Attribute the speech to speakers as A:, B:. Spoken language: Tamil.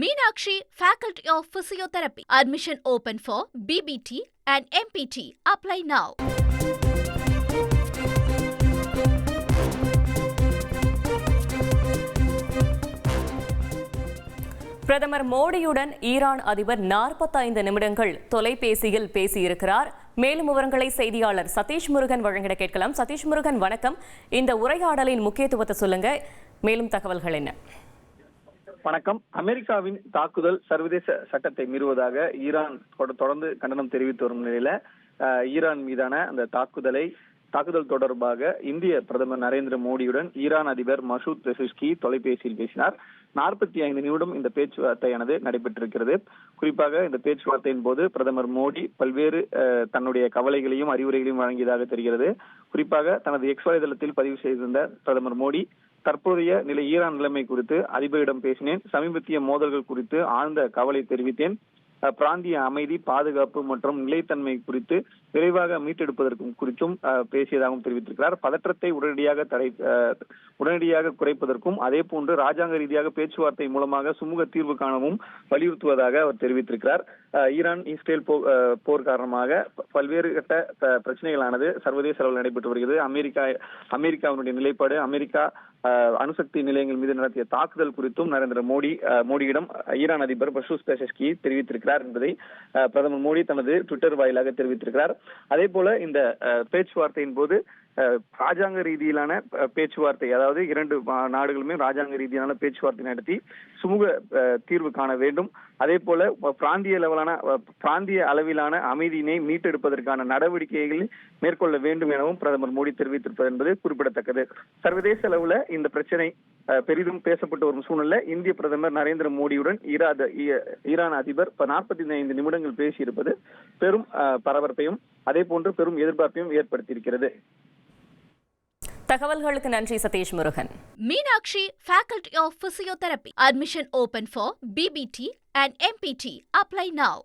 A: Meenakshi faculty of physiotherapy admission open for BPT and MPT apply now
B: பிரதமர் மோடியுடன் ஈரான் அதிபர் 45 நிமிடங்கள் தொலைபேசியில் பேசியிருக்கிறார். மேலும் விவரங்களை செய்தியாளர் சதீஷ் முருகன் வழங்கிட கேட்கலாம். சதீஷ் முருகன் வணக்கம். இந்த உரையாடலின் முக்கியத்துவத்தை சொல்லுங்க. மேலும் தகவல்கள் என்ன?
C: வணக்கம். அமெரிக்காவின் தாக்குதல் சர்வதேச சட்டத்தை மீறுவதாக ஈரான் தொடர்ந்து கண்டனம் தெரிவித்து வரும் நிலையில ஈரான் மீதான அந்த தாக்குதலை தாக்குதல் தொடர்பாக இந்திய பிரதமர் நரேந்திர மோடியுடன் ஈரான் அதிபர் மசூத் பெசிஷ்கி தொலைபேசியில் பேசினார். நாற்பத்தி ஐந்து நிமிடம் இந்த பேச்சுவார்த்தையானது நடைபெற்றிருக்கிறது. குறிப்பாக இந்த பேச்சுவார்த்தையின் போது பிரதமர் மோடி பல்வேறு தன்னுடைய கவலைகளையும் அறிவுரைகளையும் வழங்கியதாக தெரிகிறது. குறிப்பாக தனது எக்ஸ் வலைதளத்தில் பதிவு செய்திருந்த பிரதமர் மோடி தற்போதைய நிலை ஈரான் நிலைமை குறித்து அதிபரிடம் பேசினேன். சமீபத்திய மோதல்கள் குறித்து ஆழ்ந்த கவலை தெரிவித்தேன். அஹ், பிராந்திய அமைதி பாதுகாப்பு மற்றும் நிலைத்தன்மை குறித்து விரைவாக மீட்டெடுப்பதற்கும் குறித்தும் பேசியதாகவும் தெரிவித்திருக்கிறார். பதற்றத்தை உடனடியாக தடை அஹ், உடனடியாக குறைப்பதற்கும் அதே போன்று ராஜாங்க ரீதியாக பேச்சுவார்த்தை மூலமாக சுமூக தீர்வு காணவும் வலியுறுத்துவதாக அவர் தெரிவித்திருக்கிறார். ஈரான் இஸ்ரேல் போர் காரணமாக பல்வேறு கட்ட பிரச்சனைகளானது சர்வதேச அளவில் நடைபெற்று வருகிறது. அமெரிக்கா அமெரிக்காவினுடைய நிலைப்பாடு அமெரிக்கா அஹ், அணுசக்தி நிலையங்கள் மீது நடத்திய தாக்குதல் குறித்தும் நரேந்திர மோடி மோடியிடம் ஈரான் அதிபர் பஷூஸ் பேசஸ்கி தெரிவித்திருக்கிறார் என்பதை பிரதமர் மோடி தனது ட்விட்டர் வாயிலாக தெரிவித்திருக்கிறார். அதே போல இந்த பேச்சுவார்த்தையின் போது ராஜாங்க ரீதியிலான பேச்சுவார்த்தை அதாவது இரண்டு நாடுகளுமே ராஜாங்க ரீதியிலான பேச்சுவார்த்தை நடத்தி சுமூக தீர்வு காண வேண்டும். அதே போல பிராந்திய லெவலான பிராந்திய அளவிலான அமைதியினை மீட்டெடுப்பதற்கான நடவடிக்கைகளை மேற்கொள்ள வேண்டும் எனவும் பிரதமர் மோடி தெரிவித்திருப்பது என்பது குறிப்பிடத்தக்கது. சர்வதேச அளவுல இந்த பிரச்சனை பெரிதும் பேசப்பட்டு வரும் சூழ்நிலை இந்திய பிரதமர் நரேந்திர மோடியுடன் ஈராத ஈரான் அதிபர் நாற்பத்தி ஐந்து நிமிடங்கள் பேசியிருப்பது பெரும் பரபரப்பையும் அதே போன்று பெரும் எதிர்பார்ப்பையும் ஏற்படுத்தியிருக்கிறது.
B: தகவல்களுக்கு நன்றி Satish Murugan
A: Meenakshi faculty of physiotherapy admission open for BPT and MPT apply now